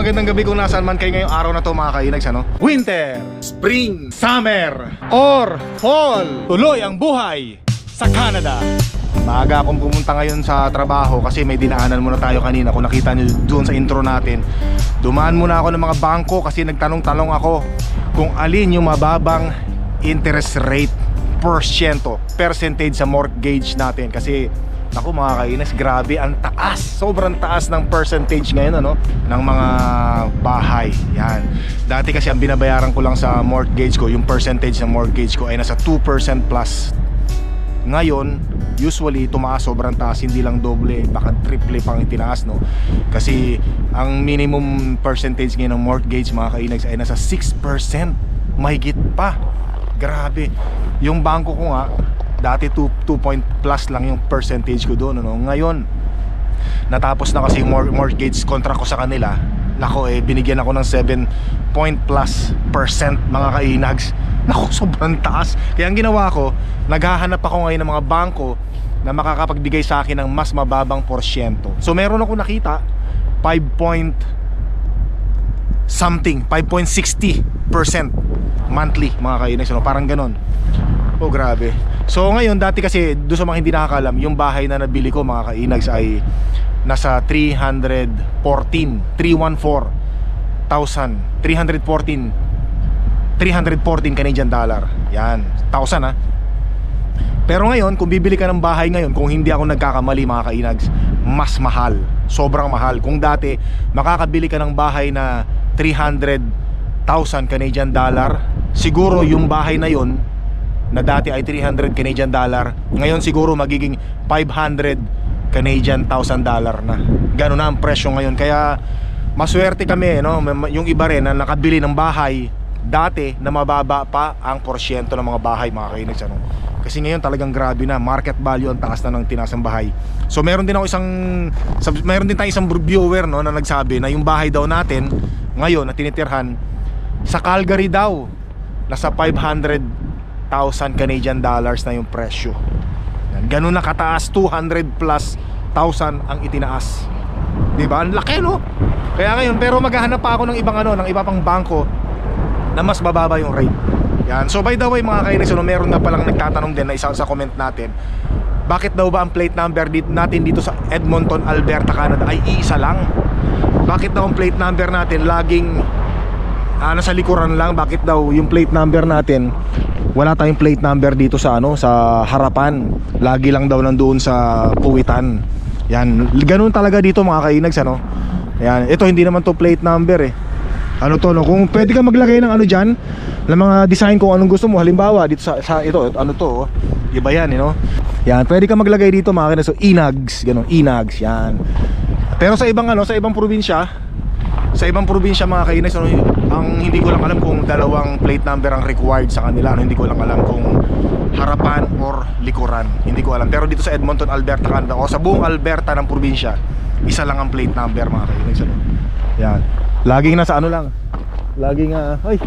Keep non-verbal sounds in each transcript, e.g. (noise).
magandang gabi kung nasaan man kayo ngayong araw na to mga kainags ano? Winter, Spring, Summer, or Fall. Tuloy ang buhay sa Canada. Maaga akong pumunta ngayon sa trabaho kasi may dinaanan muna tayo kanina. Kung nakita nyo doon sa intro natin Dumaan muna ako ng mga bangko kasi nagtanong-tanong ako Kung alin yung mababang interest rate porsyento, percentage sa mortgage natin. Kasi Naku mga kainas, grabe ang taas. Sobrang taas ng percentage ngayon ano ng mga bahay. Yan. Dati kasi ang binabayaran ko lang sa mortgage ko, yung percentage ng mortgage ko ay nasa 2% plus. Ngayon, usually tumaas sobrang taas, hindi lang doble, baka triple pang itinaas no. Kasi ang minimum percentage ngayon ng mortgage mga kainags ay nasa 6%. Mahigit pa. Grabe. Yung bangko ko nga, dati 2, 2 point plus lang yung percentage ko doon ano. ngayon natapos na kasi yung mor- mortgage contract ko sa kanila. Nako eh binigyan ako ng 7 point plus percent mga kainags. Nako sobrang taas. Kaya ang ginawa ko naghahanap ako ngayon ng mga bangko na makakapagbigay sa akin ng mas mababang porsyento. So meron ako nakita 5 point something 5.60% monthly mga kainags ano? parang ganon Oh grabe. So ngayon dati kasi doon sa mga hindi nakakalam Yung bahay na nabili ko mga kainags ay Nasa 314 314 thousand 314 314 Canadian dollar. Yan Thousand ha? Pero ngayon kung bibili ka ng bahay ngayon Kung hindi ako nagkakamali mga kainags Mas mahal. Sobrang mahal. Kung dati makakabili ka ng bahay na 300,000 Canadian dollar Siguro yung bahay na yon na dati ay 300 Canadian dollar. Ngayon siguro magiging 500 Canadian thousand dollar na. Gano'n na ang presyo ngayon. Kaya maswerte kami no? Yung iba rin na nakabili ng bahay dati na mababa pa ang porsyento ng mga bahay mga kainis ano? Kasi ngayon talagang grabe na. Market value ang taas na ng tinasang bahay. So meron din ako isang meron din tayong isang viewer no na nagsabi na yung bahay daw natin ngayon na tinitirhan sa Calgary daw nasa 500 1,000 Canadian dollars na yung presyo. Ganun na kataas, 200 plus thousand ang itinaas. 'Di ba? Ang laki no. Kaya ngayon, pero maghahanap pa ako ng ibang ano, ng iba pang bangko na mas bababa yung rate. Yan. So by the way mga kainis, no, meron na palang nagtatanong din na isa sa comment natin. Bakit daw ba ang plate number dito, natin dito sa Edmonton, Alberta, Canada ay iisa lang? Bakit daw ang plate number natin laging ah, nasa likuran lang? Bakit daw yung plate number natin wala tayong plate number dito sa ano sa harapan. Lagi lang daw nandoon sa puwitan. Yan. Ganun talaga dito mga kainags ano? Yan. Ito hindi naman to plate number eh. Ano to no? Kung pwede ka maglagay ng ano diyan ng mga design kung anong gusto mo. Halimbawa dito sa, sa ito ano to oh. iba yan you know? yan. Pwede ka maglagay dito mga kainags. So inags. Ganun. Inags. Yan. Pero sa ibang ano sa ibang probinsya sa ibang probinsya mga kainis ano, ang hindi ko lang alam kung dalawang plate number ang required sa kanila ano, hindi ko lang alam kung harapan or likuran. Hindi ko alam. Pero dito sa Edmonton, Alberta, Canada o sa buong Alberta ng probinsya isa lang ang plate number mga kainis ano. yan. Laging nasa ano lang. Laging uh, ay.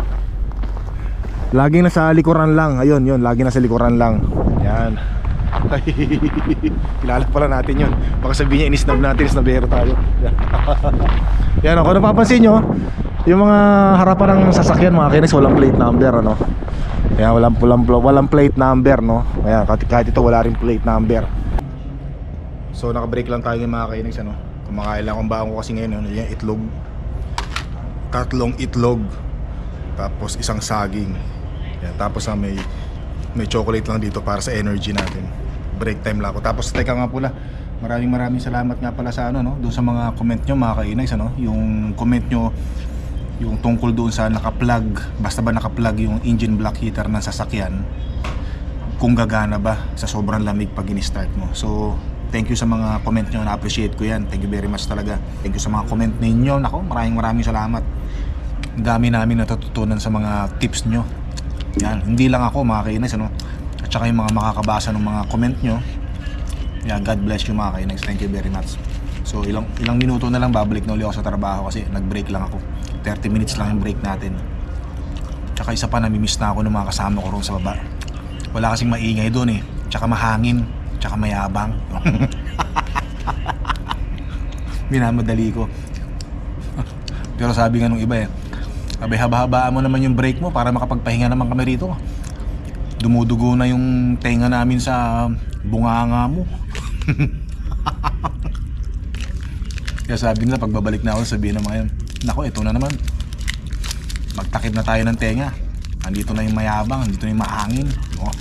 Laging nasa likuran lang. Ayun yun laging nasa likuran lang. Yan (laughs) Kilala pala natin yun. Baka sabihin niya inisnab natin Isnabero tayo. (laughs) Yan ako napapansin nyo Yung mga harapan ng sasakyan mga kinis Walang plate number ano? Yan walang, walang, walang plate number no? Ayan kahit, kahit ito wala rin plate number. So naka-break lang tayo ng mga kinis ano? Kumakain lang akong baon ko kasi ngayon ano, Yung itlog. Tatlong itlog. Tapos isang saging. Yan, Tapos ah, may may chocolate lang dito para sa energy natin break time lang ako. Tapos teka nga pula maraming maraming salamat nga pala sa ano no? Doon sa mga comment nyo mga kainags ano yung comment nyo yung tungkol doon sa naka-plug basta ba naka-plug yung engine block heater ng sasakyan kung gagana ba sa sobrang lamig pag in-start mo. So thank you sa mga comment nyo. Na-appreciate ko yan. Thank you very much talaga. Thank you sa mga comment ninyo. Nako maraming maraming salamat. Dami namin natututunan sa mga tips nyo. Yan, hindi lang ako mga kainis ano. At saka yung mga makakabasa ng mga comment nyo. Yan, God bless you mga kainis. Thank you very much. So ilang ilang minuto na lang babalik na ulit ako sa trabaho kasi nag-break lang ako. 30 minutes lang yung break natin. Tsaka isa pa namimiss na ako ng mga kasama ko ron sa baba. Wala kasing maingay doon eh. Tsaka mahangin. Tsaka mayabang. (laughs) Minamadali ko. Pero sabi nga nung iba eh, abay haba-habaan mo naman yung break mo para makapagpahinga naman kami rito. Dumudugo na yung tenga namin sa bunganga mo. Kaya sabi nila pagbabalik na ako sabihin naman yun, Nako, ito na naman. Magtakip na tayo ng tenga. Andito na yung mayabang, andito na yung mahangin. (laughs) Oh.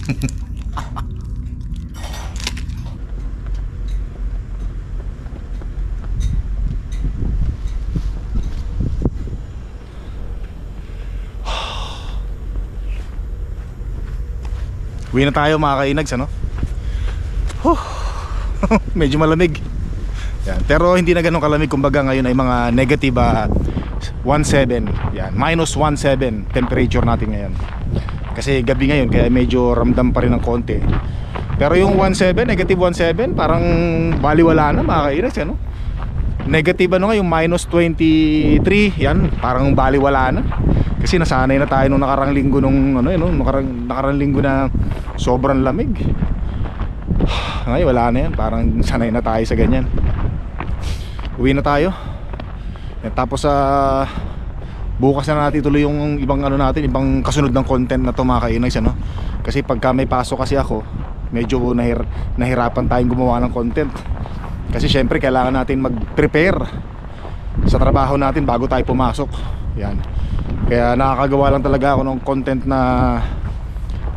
Uwi na tayo mga kainags ano? (laughs) Medyo malamig. Yan. Pero hindi na ganun kalamig kumbaga ngayon ay mga negative ah, 17. Yan. Minus 17 temperature natin ngayon. Kasi gabi ngayon kaya medyo ramdam pa rin ng konti. Pero yung 17, negative 17, parang baliwala na mga kainags ano? Negative ano nga yung minus 23, yan, parang baliwala na. Kasi nasanay na tayo nung nakarang linggo nung ano yun, nung nakarang, nakarang linggo na sobrang lamig. (sighs) Ngayon wala na yan, parang sanay na tayo sa ganyan. Uwi na tayo. Yan, tapos sa bukas na natin tuloy yung ibang ano natin, ibang kasunod ng content na to mga kainags ano. Kasi pagka may pasok kasi ako, medyo nahir nahirapan tayong gumawa ng content. Kasi syempre kailangan natin mag-prepare sa trabaho natin bago tayo pumasok. Yan. Kaya nakakagawa lang talaga ako ng content na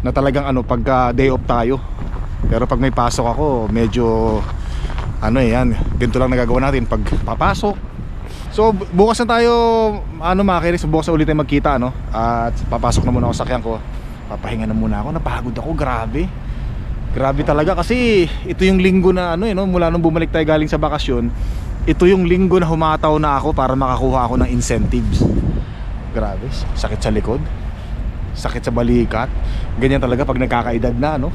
na talagang ano pagka day off tayo. Pero pag may pasok ako, medyo ano eh yan, ganito lang nagagawa natin pag papasok. So bu- bukas na tayo ano mga kiris, bukas na ulit tayo magkita no. At papasok na muna ako sa sakyan ko. Papahinga na muna ako, napagod ako, grabe. Grabe talaga kasi ito yung linggo na ano eh no, mula nung bumalik tayo galing sa bakasyon, ito yung linggo na humataw na ako para makakuha ako ng incentives. Grabe, sakit sa likod. Sakit sa balikat. Ganyan talaga pag nagkakaedad na, no? (laughs)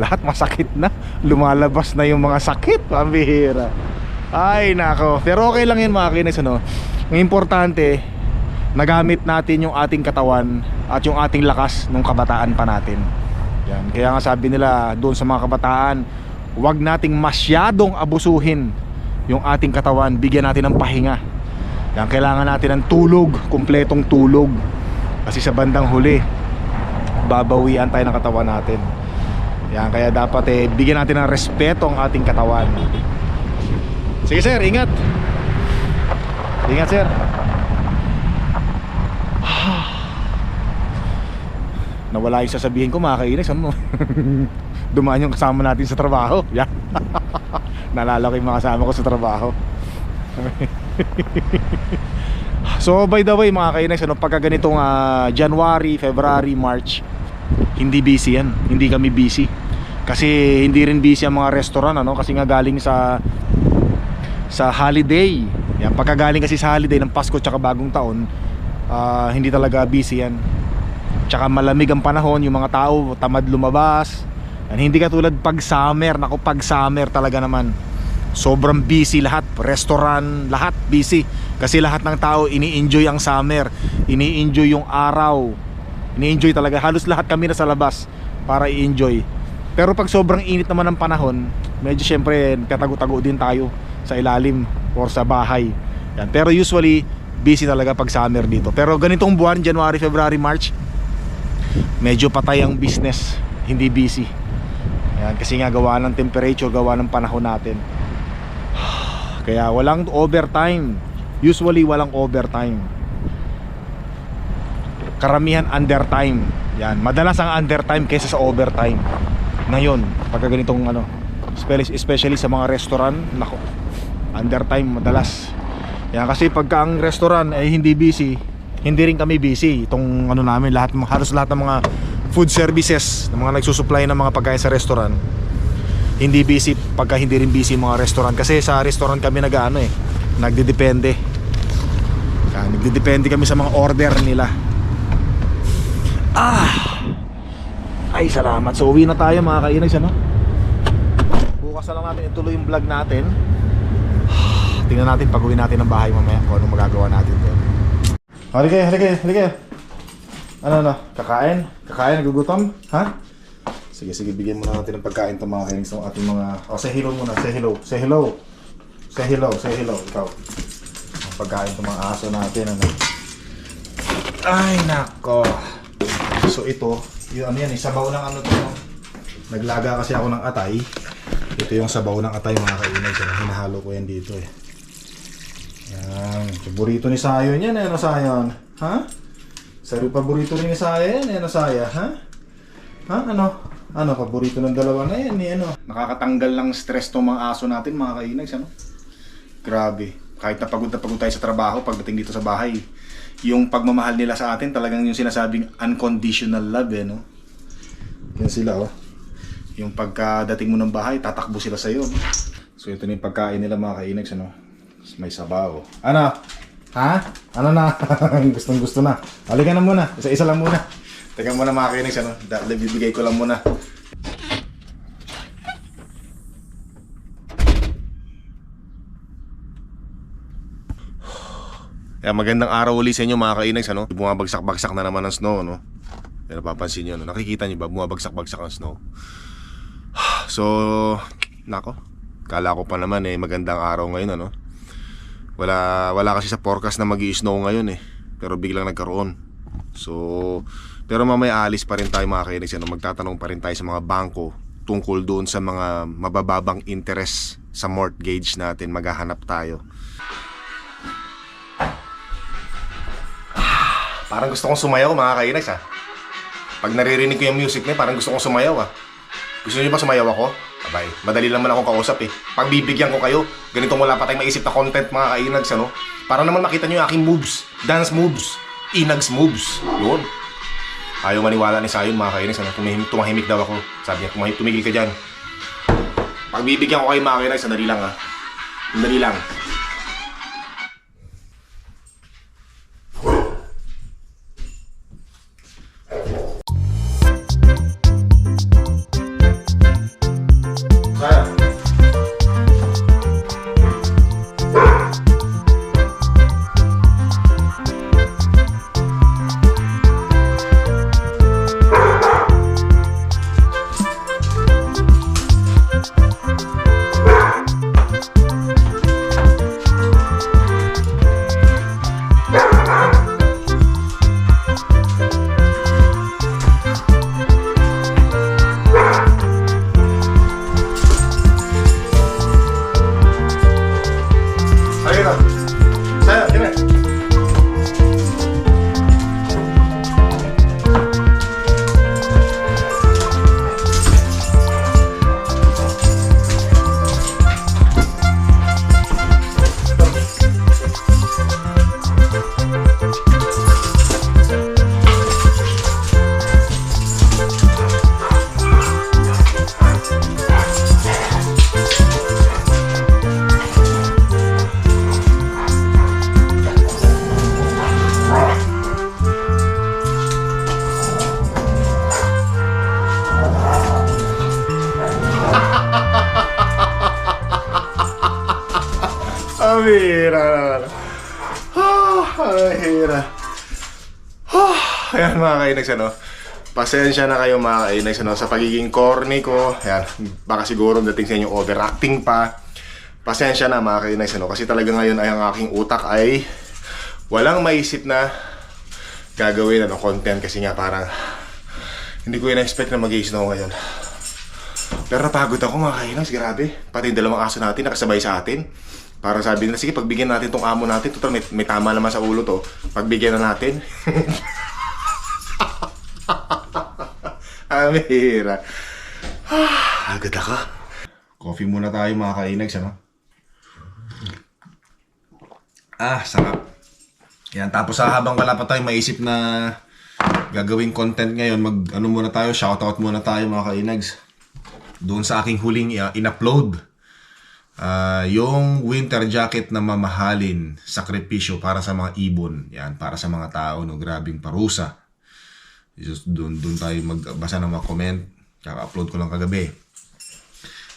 Lahat masakit na. Lumalabas na yung mga sakit. Pambihira. Ay, nako. Pero okay lang yun mga kinis, ano? Ang importante, nagamit natin yung ating katawan at yung ating lakas nung kabataan pa natin. Yan. Kaya nga sabi nila doon sa mga kabataan, huwag nating masyadong abusuhin yung ating katawan, bigyan natin ng pahinga. Yan, kailangan natin ng tulog, kumpletong tulog. Kasi sa bandang huli, babawian tayo ng katawan natin. Yan, kaya dapat eh, bigyan natin ng respeto ang ating katawan. Sige sir, ingat. Ingat sir. (sighs) Nawala yung sasabihin ko mga kainis ano? (laughs) Dumaan yung kasama natin sa trabaho Yan (laughs) Nalala yung mga kasama ko sa trabaho (laughs) (laughs) So by the way mga kainis ano, Pagka ganitong ah, January, February, March Hindi busy yan Hindi kami busy Kasi hindi rin busy ang mga restaurant ano? Kasi nga galing sa Sa holiday yan, Pagka galing kasi sa holiday ng Pasko tsaka bagong taon ah, Hindi talaga busy yan Tsaka malamig ang panahon, yung mga tao tamad lumabas. Yan, hindi katulad pag summer, nako pag summer talaga naman. Sobrang busy lahat, restaurant, lahat busy. Kasi lahat ng tao ini-enjoy ang summer, ini-enjoy yung araw. Ini-enjoy talaga, halos lahat kami na sa labas para i-enjoy. Pero pag sobrang init naman ng panahon, medyo syempre katago-tago din tayo sa ilalim or sa bahay. Yan. Pero usually, busy talaga pag summer dito. Pero ganitong buwan, January, February, March, medyo patay ang business hindi busy Ayan, kasi nga gawa ng temperature gawa ng panahon natin kaya walang overtime. Usually walang overtime. Karamihan undertime yan. Madalas ang undertime kaysa sa overtime. Ngayon pagka ganitong ano especially, sa mga restaurant nako undertime madalas. Yan kasi pagka ang restaurant ay hindi busy hindi rin kami busy. Itong ano namin lahat halos lahat ng mga food services ng mga nagsusupply ng mga pagkain sa restaurant hindi busy pagka hindi rin busy mga restaurant kasi sa restaurant kami nag-ano eh nagdedepende Yan, nagdedepende kami sa mga order nila ah ay salamat so uwi na tayo mga kainags ano bukas na lang natin ituloy yung vlog natin tingnan natin pag uwi natin ng bahay mamaya kung anong magagawa natin doon Halika halika halika. Ano, ano? Kakain? Kakain? Nagugutom? Ha? Sige, sige, bigyan muna natin ng pagkain itong mga kainis ng ating mga... O, say hello muna, say hello, say hello. Say hello, say hello, ikaw. Ang pagkain ng mga aso natin, ano. Ay, nako. So ito, yung ano yan, eh, sabaw ng ano to. no? Naglaga kasi ako ng atay. Ito yung sabaw ng atay mga kainag. So, hinahalo ko yan dito eh. Yan. Paborito ni Sayon yan eh, ano Sayon? Ha? Sari paborito rin ni Saya yan eh, Saya? Ha? Ha? Ano? Ano, paborito ng dalawa na yan eh, ano? Nakakatanggal lang stress tong mga aso natin mga kainags, ano? Grabe. Kahit na pagod na pagod tayo sa trabaho, pagdating dito sa bahay, yung pagmamahal nila sa atin, talagang yung sinasabing unconditional love, eh, no? Yan sila, oh. Yung pagkadating mo ng bahay, tatakbo sila sa'yo. no? So, ito na yung pagkain nila, mga kainags, ano? May sabaw. Ano? Ha? Ano na? (laughs) Gustong gusto na. Halika na muna. Isa-isa lang muna. Teka muna mga kainags, ano? Dahil bibigay ko lang muna. Kaya magandang araw ulit sa inyo mga kainags, ano? Bumabagsak-bagsak na naman ang snow, no? Kaya napapansin nyo, no? Nakikita nyo ba? Bumabagsak-bagsak ang snow. (sighs) So, nako. Kala ko pa naman eh, magandang araw ngayon, ano? Wala, wala kasi sa forecast na mag snow ngayon eh. Pero biglang nagkaroon. So, pero mamaya alis pa rin tayo mga kainags, ano? Magtatanong pa rin tayo sa mga bangko tungkol doon sa mga mabababang interest sa mortgage natin. Maghahanap tayo. Parang gusto kong sumayaw mga kainags ha. Pag naririnig ko yung music niya, parang gusto kong sumayaw ha. Gusto niyo ba sumayaw ako? Abay, madali lang man akong kausap eh. Pagbibigyan ko kayo, ganitong wala pa tayong maisip na content mga kainags ano. Para naman makita niyo yung aking moves, dance moves, inags moves. Yun. Ayaw maniwala ni Sayon mga kainags ano. Tumahimik, tumahimik daw ako. Sabi niya, tumahimik, tumigil ka dyan. Pagbibigyan ko kayo mga kainags, sandali lang ha. Sandali lang. Amira. Ah, amira. Ah, ayan mga kainags ano. Pasensya na kayo mga kainags ano, sa pagiging corny ko. Ayan, baka siguro dating sa inyo overacting pa. Pasensya na mga kainags ano, kasi talaga ngayon ay ang aking utak ay walang maisip na gagawin ano, content kasi nga parang hindi ko in-expect na mag-snow ngayon. Pero napagod ako mga kainags, grabe. Pati yung dalawang aso natin nakasabay sa atin. Para sabi nila, sige, pagbigyan natin tong amo natin. Total, may, may tama naman sa ulo to. Pagbigyan na natin. (laughs) Amira. Ah, agad ako. Coffee muna tayo mga kainags, ano? Ah, sarap. Yan, tapos ah, habang wala pa tayong maisip na gagawing content ngayon, mag ano muna tayo, shoutout muna tayo mga kainags. Doon sa aking huling uh, in-upload. Ah, yung winter jacket na mamahalin, sakripisyo para sa mga ibon. Yan, para sa mga tao, no, grabing parusa. Just doon doon tayo magbasa ng mga comment. Kaka-upload ko lang kagabi.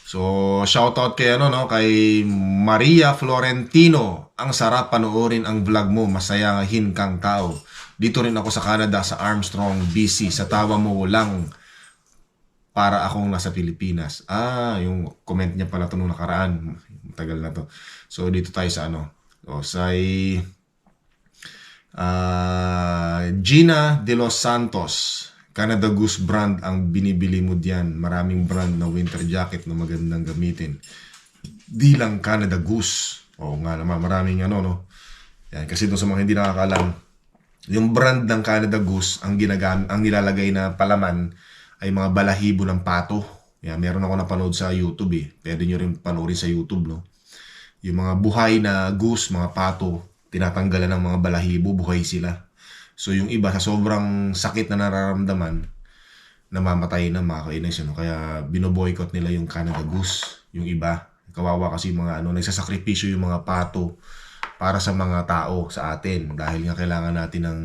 So, shoutout kay ano no, kay Maria Florentino. Ang sarap panoorin ang vlog mo, masayahin kang tao. Dito rin ako sa Canada sa Armstrong, BC. Sa tawa mo lang para akong nasa Pilipinas. Ah, yung comment niya pala to nung nakaraan. Tagal na to. So, dito tayo sa ano. O, sa ah, Gina De Los Santos. Canada Goose brand ang binibili mo diyan. Maraming brand na winter jacket na magandang gamitin. Di lang Canada Goose. Oo nga naman, maraming ano, no? Yan, kasi doon sa mga hindi nakakalam, yung brand ng Canada Goose, ang ginagam ang nilalagay na palaman ay mga balahibo ng pato. Yan, meron ako napanood sa YouTube eh. Pwede nyo rin panoorin sa YouTube, no? Yung mga buhay na goose, mga pato, tinatanggalan ng mga balahibo, buhay sila. So yung iba sa sobrang sakit na nararamdaman, namamatay na mga kainis. Ano? Kaya binoboycott nila yung Canada Goose. Yung iba, kawawa kasi mga ano, nagsasakripisyo yung mga pato para sa mga tao sa atin. Dahil nga kailangan natin ng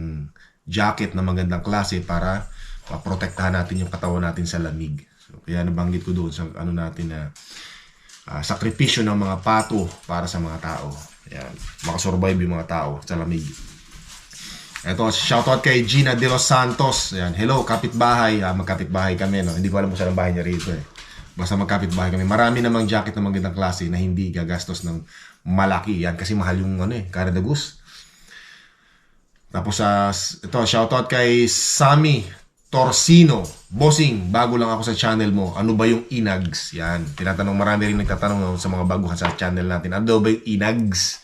jacket na magandang klase para maprotektahan natin yung katawan natin sa lamig. So, kaya nabanggit ko doon sa ano natin na ah, sakripisyo ng mga pato para sa mga tao. Yan, makasurvive yung mga tao sa lamig. Ito, shoutout kay Gina De Los Santos. Ayan, hello, kapitbahay. Ah, magkapitbahay kami, no? Hindi ko alam kung saan ang bahay niya rito, eh. Basta magkapitbahay kami. Marami namang jacket na magandang klase na hindi gagastos ng malaki. Yan, kasi mahal yung, ano eh, Canada Goose. Tapos, sa ito, shoutout kay Sammy Torsino. Bossing, bago lang ako sa channel mo. Ano ba yung inags? Yan, tinatanong, marami rin nagtatanong no, sa mga baguhan sa channel natin. Ano ba yung inags?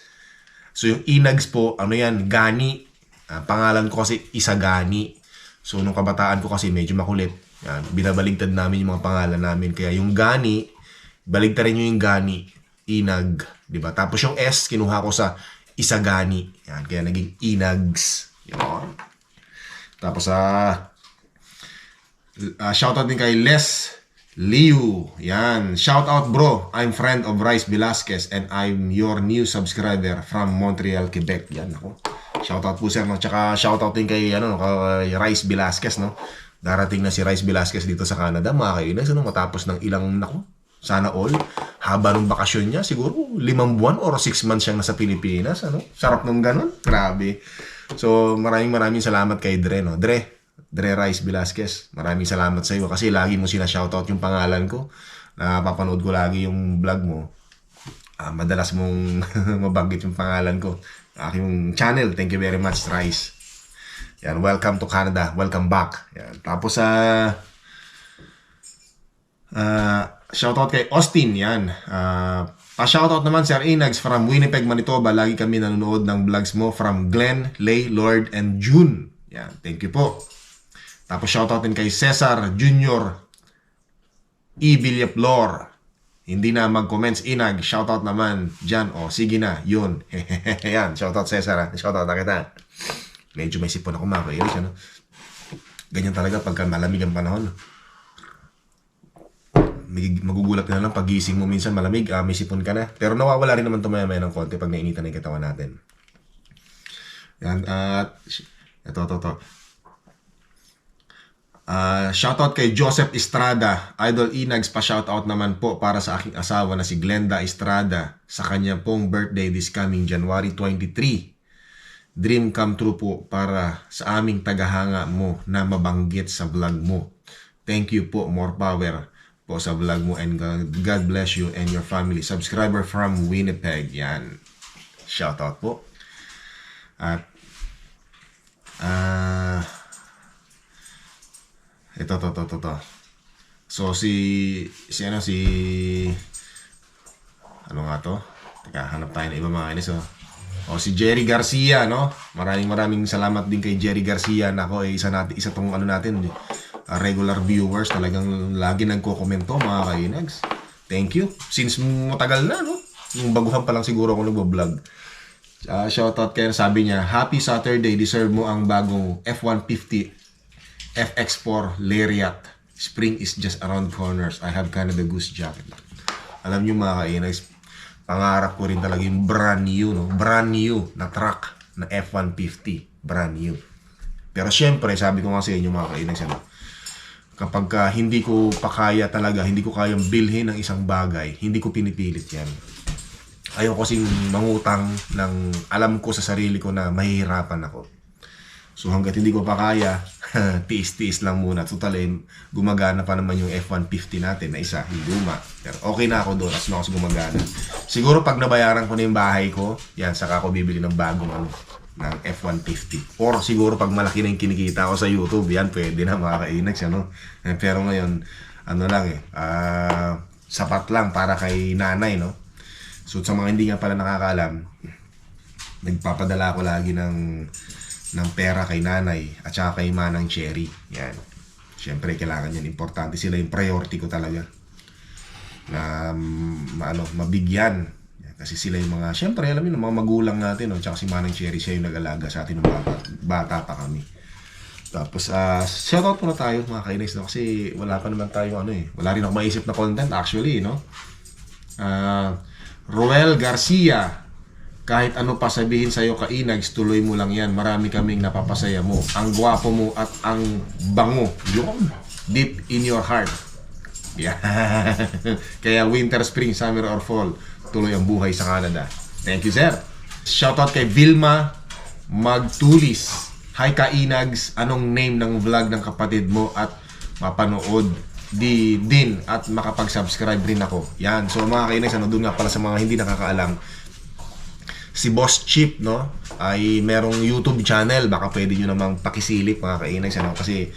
So, yung inags po, ano yan, gani. Ah, pangalan ko kasi Isagani. So, nung kabataan ko kasi medyo makulit. Yan, binabaligtad namin yung mga pangalan namin. Kaya yung Gani, baligtarin nyo yung Gani, Inag, di ba? Tapos yung S, kinuha ko sa Isagani. Yan, kaya naging Inags. Yan. Tapos sa uh, shoutout din kay Les Liu. Yan. Shoutout bro. I'm friend of Rice Velasquez and I'm your new subscriber from Montreal, Quebec. Yan ako. Shoutout po sir. No? Tsaka shoutout din kay, ano, kay Rice Velasquez. No? Darating na si Rice Velasquez dito sa Canada. Mga kainis. Ano? Matapos ng ilang, nako, sana all. Haba ng bakasyon niya. Siguro limang buwan or six months siyang nasa Pilipinas. Ano? Sarap nung ganun. Grabe. So maraming maraming salamat kay Dre. No? Dre, Dre Rice Velasquez, maraming salamat sa iyo kasi lagi mo sina shoutout yung pangalan ko. Napapanood ko lagi yung vlog mo. Ah, madalas mong (laughs) mabanggit yung pangalan ko. Aking channel. Thank you very much, Rice. Yan, welcome to Canada. Welcome back. Yan. Tapos sa uh, shoutout kay Austin, yan. Uh, pa-shoutout naman Sir Inags from Winnipeg, Manitoba. Lagi kami nanonood ng vlogs mo from Glenn, Lay, Lord, and June. Yan, thank you po. Tapos shoutout din kay Cesar Jr. E. Villaplor. Hindi na mag-comments inag. Shoutout naman dyan. O, sige na. Yun. (laughs) Yan. Shoutout Cesar. ha. Shoutout na kita. Medyo may sipon ako mga kairis. Ano? Ganyan talaga pagka malamig ang panahon. Magugulat ka na lang pagising mo minsan malamig, ah, may sipon ka na. Pero nawawala rin naman tumaya-maya ng konti pag nainitan na yung katawan natin. Yan, at ito, ito, ito. Ah, shoutout kay Joseph Estrada. Idol Inags pa shoutout naman po para sa aking asawa na si Glenda Estrada sa kanya pong birthday this coming January 23. Dream come true po para sa aming tagahanga mo na mabanggit sa vlog mo. Thank you po, more power po sa vlog mo and God, bless you and your family. Subscriber from Winnipeg. Yan. Shoutout po. At ah ito, to, to, to, to. So, si, si, ano, si, ano nga to? Teka, hanap tayo ng iba mga kainis, oh. O, si Jerry Garcia, no? Maraming maraming salamat din kay Jerry Garcia. Nako, eh, isa, natin, isa tong ano natin, uh, regular viewers. Talagang lagi nagko-komento, mga kainags. Thank you. Since matagal na, no? Yung baguhan pa lang siguro ako nagbablog. Uh, shoutout kayo, sabi niya, Happy Saturday, deserve mo ang bagong F-150 FX4 Lariat. Spring is just around corners. I have Canada Goose jacket. Alam niyo mga kainags, pangarap ko rin talaga yung brand new, no? Brand new na truck na F-150. Brand new. Pero syempre, sabi ko nga sa inyo mga kainags, ano, kapag ka hindi ko pa kaya talaga, hindi ko kayang bilhin ng isang bagay, hindi ko pinipilit yan. Ayaw kasing mangutang ng alam ko sa sarili ko na mahihirapan ako. So hanggat hindi ko pa kaya, (laughs) tiis-tiis lang muna. Total eh, gumagana pa naman yung F-150 natin na isa, yung luma. Pero okay na ako doon as long as gumagana. Siguro pag nabayaran ko na yung bahay ko, yan, saka ako bibili ng bagong ano, ng F-150. Or siguro pag malaki na yung kinikita ko sa YouTube, yan, pwede na mga kainags, ano. Eh, Pero ngayon, ano lang eh, ah, sapat lang para kay nanay, no. So sa mga hindi nga pala nakakaalam, nagpapadala ako lagi ng ng pera kay nanay at saka kay manang Cherry. Yan. Siyempre, kailangan yan. Importante sila yung priority ko talaga. Na, mm, ano, mabigyan. Yan. Kasi sila yung mga, siyempre, alam mo, mga magulang natin, no? tsaka si Manang Cherry, siya yung nag-alaga sa atin ng bata, bata pa kami. Tapos, ah shoutout muna tayo mga kainis, no? Kasi wala pa naman tayo, ano eh, wala rin ako maisip na content actually, no? Ah, Roel Garcia, kahit ano pa sabihin sa'yo kainags, tuloy mo lang yan. Marami kaming napapasaya mo. Ang gwapo mo at ang bango. Yun. Deep in your heart. Yeah. (laughs) Kaya winter, spring, summer, or fall, tuloy ang buhay sa Canada. Thank you, sir. Shoutout kay Vilma Magtulis. Hi Kainags, anong name ng vlog ng kapatid mo at mapanood di din at makapag-subscribe rin ako. Yan. So mga kainags, ano doon nga pala sa mga hindi nakakaalam, si Boss Chip, no? Ay merong YouTube channel. Baka pwede nyo namang pakisilip mga kainags, ano? Kasi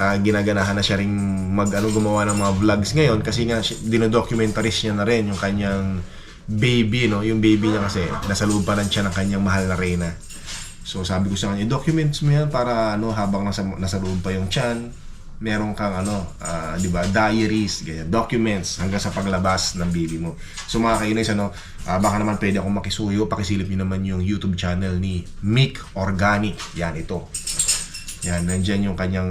ah, ginaganahan na siya ring mag ano, gumawa ng mga vlogs ngayon kasi nga dinodocumentaries niya na rin yung kanyang baby, no? Yung baby niya kasi nasa loob pa lang siya ng kanyang mahal na reyna. So sabi ko sa kanya, documents mo yan para ano habang nasa nasa loob pa yung tiyan, meron kang ano, ah, 'di ba, diaries, ganyan, documents hanggang sa paglabas ng baby mo. So mga kainis ano, ah, baka naman pwede akong makisuyo, pakisilip niyo naman yung YouTube channel ni Mick Organic. Yan ito. Yan, nandyan yung kanyang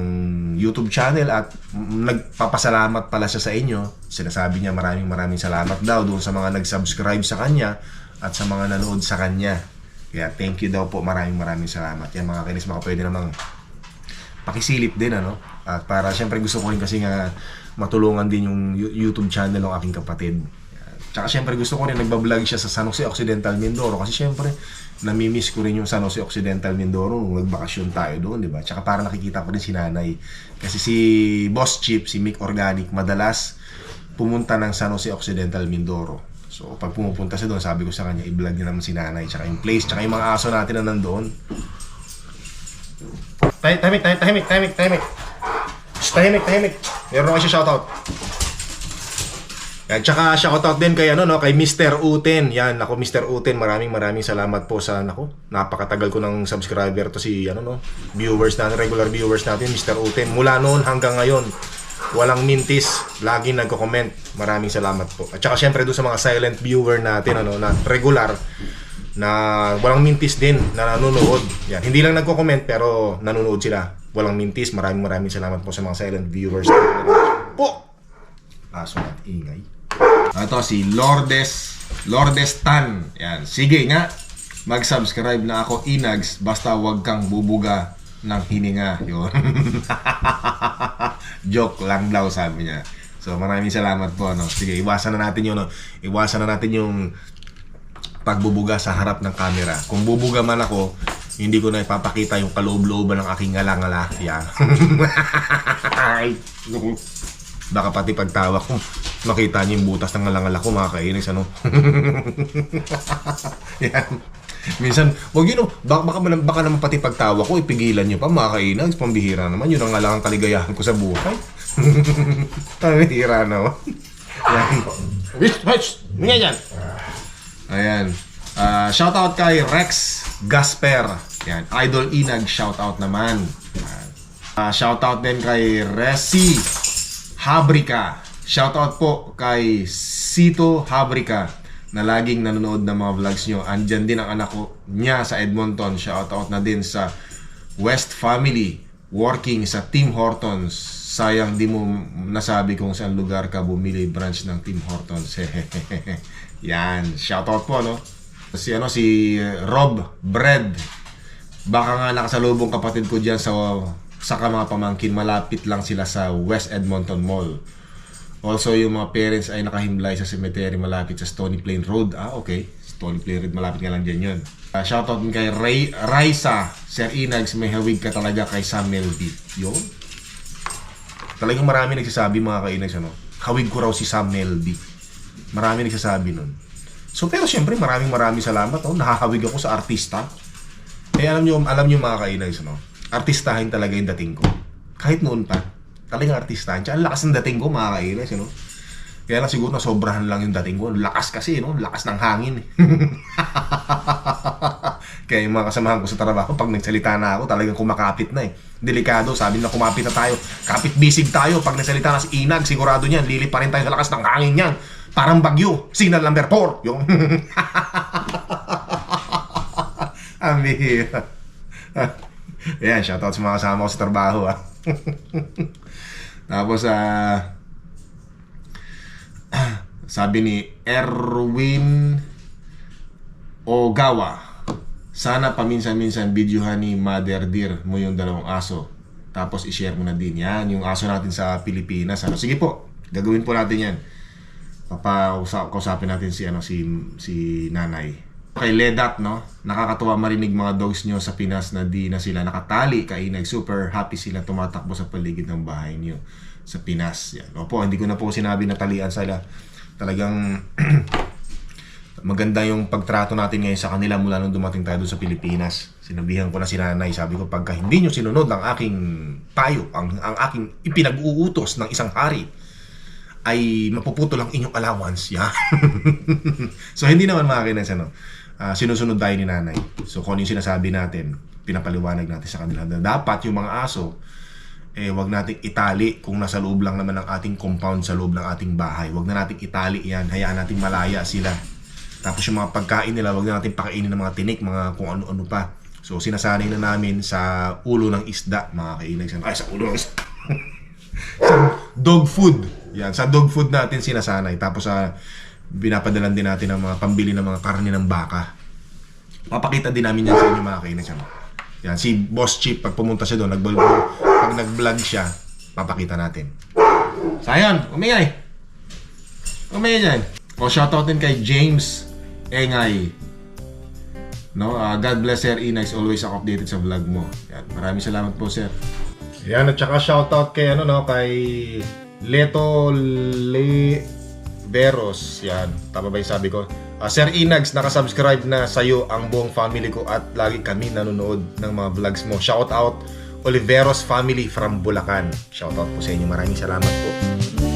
YouTube channel at nagpapasalamat pala siya sa inyo. Sinasabi niya maraming maraming salamat daw doon sa mga nag-subscribe sa kanya at sa mga nanood sa kanya. Kaya thank you daw po, maraming maraming salamat. Yan mga kinis, baka pwede namang pakisilip din ano. At para syempre gusto ko rin kasi nga matulungan din yung Yu- YouTube channel ng aking kapatid. Tsaka syempre gusto ko rin nagbablog siya sa San Jose Occidental Mindoro kasi syempre namimiss ko rin yung San Jose Occidental Mindoro nung nagbakasyon tayo doon, di ba? Tsaka para nakikita ko din si nanay. Kasi si Boss Chip, si Mick Organic, madalas pumunta ng San Jose Occidental Mindoro. So, pag pumupunta siya doon, sabi ko sa kanya, i-vlog niya naman si nanay, tsaka yung place, tsaka yung mga aso natin na nandoon. Tahimik, tahimik, tahimik, tahimik, tahimik. Shh, tahimik, tahimik. Meron ako shoutout. Yan, tsaka shoutout din kay ano no, kay Mr. Uten. Yan, ako Mr. Uten, maraming maraming salamat po sa nako. Napakatagal ko ng subscriber to si ano no, viewers natin, regular viewers natin, Mr. Uten. Mula noon hanggang ngayon, walang mintis, lagi nagko-comment. Maraming salamat po. At saka syempre doon sa mga silent viewer natin ano na regular na walang mintis din na nanonood. Yan, hindi lang nagko-comment pero nanonood sila. Walang mintis. Maraming maraming salamat po sa mga silent viewers. Po! Aso at ingay. Ito si Lourdes Lourdes Tan. Yan. Sige nga. Mag-subscribe na ako Inags basta wag kang bubuga ng hininga. Yun. (laughs) Joke lang daw sabi niya. So maraming salamat po. No? Sige, iwasan na natin yun. No? Iwasan na natin yung pagbubuga sa harap ng camera. Kung bubuga man ako, hindi ko na ipapakita yung kaloob-looban ng aking ngala-ngala. Yan. Ay. Baka pati pagtawa ko, makita niyo yung butas ng ngala-ngala ko, mga kainis, ano? (laughs) Yan. Minsan, wag yun, baka, baka, baka, naman pati pagtawa ko, ipigilan niyo pa, mga kainags, pambihira naman, yun ang nga lang ang kaligayahan ko sa buhay. (laughs) pambihira na, oh. Yan. Wish, wish, mga yan. Ayan. Ah, shoutout kay Rex Gasper. Yan. Idol Inag, shoutout naman. Ah, shoutout din kay Resi Habrika. Shoutout po kay Sito Habrika na laging nanonood ng mga vlogs nyo. Andyan din ang anak ko niya sa Edmonton. Shoutout na din sa West Family working sa Tim Hortons. Sayang di mo nasabi kung saan lugar ka bumili branch ng Tim Hortons. (laughs) Yan, shoutout po no. Si ano si Rob Bread. Baka nga nakasalubong kapatid ko diyan sa sa mga pamangkin malapit lang sila sa West Edmonton Mall. Also yung mga parents ay nakahimlay sa cemetery malapit sa Stony Plain Road. Ah, okay. Tony Plarid, malapit nga lang dyan yun. Uh, shoutout kay Ray, Raisa, Sir Inags, may hawig ka talaga kay Samuel D. Yun. Talagang marami nagsasabi mga kainags, ano, hawig ko raw si Samuel D. Marami nagsasabi nun. So, pero syempre, maraming maraming salamat. Oh. Nakahawig ako sa artista. Eh, alam nyo, alam nyo mga kainags, no? Artistahin talaga yung dating ko. Kahit noon pa, talagang artistahin. Tsaka lakas ng dating ko, mga kainags, no? Kaya lang siguro na sobrahan lang yung dating ko. Lakas kasi, no? Lakas ng hangin. eh. (laughs) Kaya yung mga kasamahan ko sa trabaho, pag nagsalita na ako, talagang kumakapit na eh. Delikado, sabi na kumapit na tayo. Kapit bisig tayo. Pag nagsalita na si Inag, sigurado niyan, lili pa rin tayo sa lakas ng hangin niyan. Parang bagyo. Signal number 4. Yung... (laughs) Ang bihira. (laughs) Ayan, shoutout sa mga kasama ko sa trabaho ah. (laughs) Tapos ah (clears throat) sabi ni Erwin Ogawa sana paminsan-minsan videohan ni Mother Dear mo yung dalawang aso tapos i-share mo na din yan yung aso natin sa Pilipinas ano sige po gagawin po natin yan papausapin natin si ano si si nanay. Kay Ledat no? Nakakatuwa marinig mga dogs nyo sa Pinas na di na sila nakatali. Kainag super happy sila tumatakbo sa paligid ng bahay nyo sa Pinas. Yan. Opo hindi ko na po sinabi na talian sila. Talagang (clears throat) maganda yung pagtrato natin ngayon sa kanila mula nung dumating tayo sa Pilipinas. Sinabihan ko na si nanay, sabi ko, pagka hindi nyo sinunod ang aking payo, ang, ang aking ipinag-uutos ng isang hari, ay mapuputo lang inyong allowance. Yan. (laughs) so, hindi naman mga kinas, ano, ah, sinusunod tayo ni nanay. So, kung ano yung sinasabi natin, pinapaliwanag natin sa kanila. Dapat yung mga aso, eh, wag nating itali kung nasa loob lang naman ng ating compound sa loob ng ating bahay. Wag na nating itali yan. Hayaan nating malaya sila. Tapos yung mga pagkain nila, wag na natin pakainin ng mga tinik, mga kung ano-ano pa. So, sinasanay na namin sa ulo ng isda, mga kainag. Ay, sa ulo ng isda. (laughs) sa dog food. Yan, sa dog food natin sinasanay. Tapos sa binapadalan din natin ng mga pambili ng mga karne ng baka. Papakita din namin yan sa inyo mga kainag. Yan, si Boss Chip, pag pumunta siya doon, nag pag nag-vlog siya, papakita natin. Sayan, umingay. Umingay dyan. O shoutout din kay James Engay. No, ah, God bless Sir Inax, always ako updated sa vlog mo. Yan, maraming salamat po Sir. Yan, at saka shoutout kay ano no, kay Leto Le Veros. Yan, tama ba yung sabi ko? Ah, Sir Inags, nakasubscribe na sa'yo ang buong family ko at lagi kami nanonood ng mga vlogs mo. Shout out Oliveros family from Bulacan. Shout out po sa inyo. Maraming salamat po.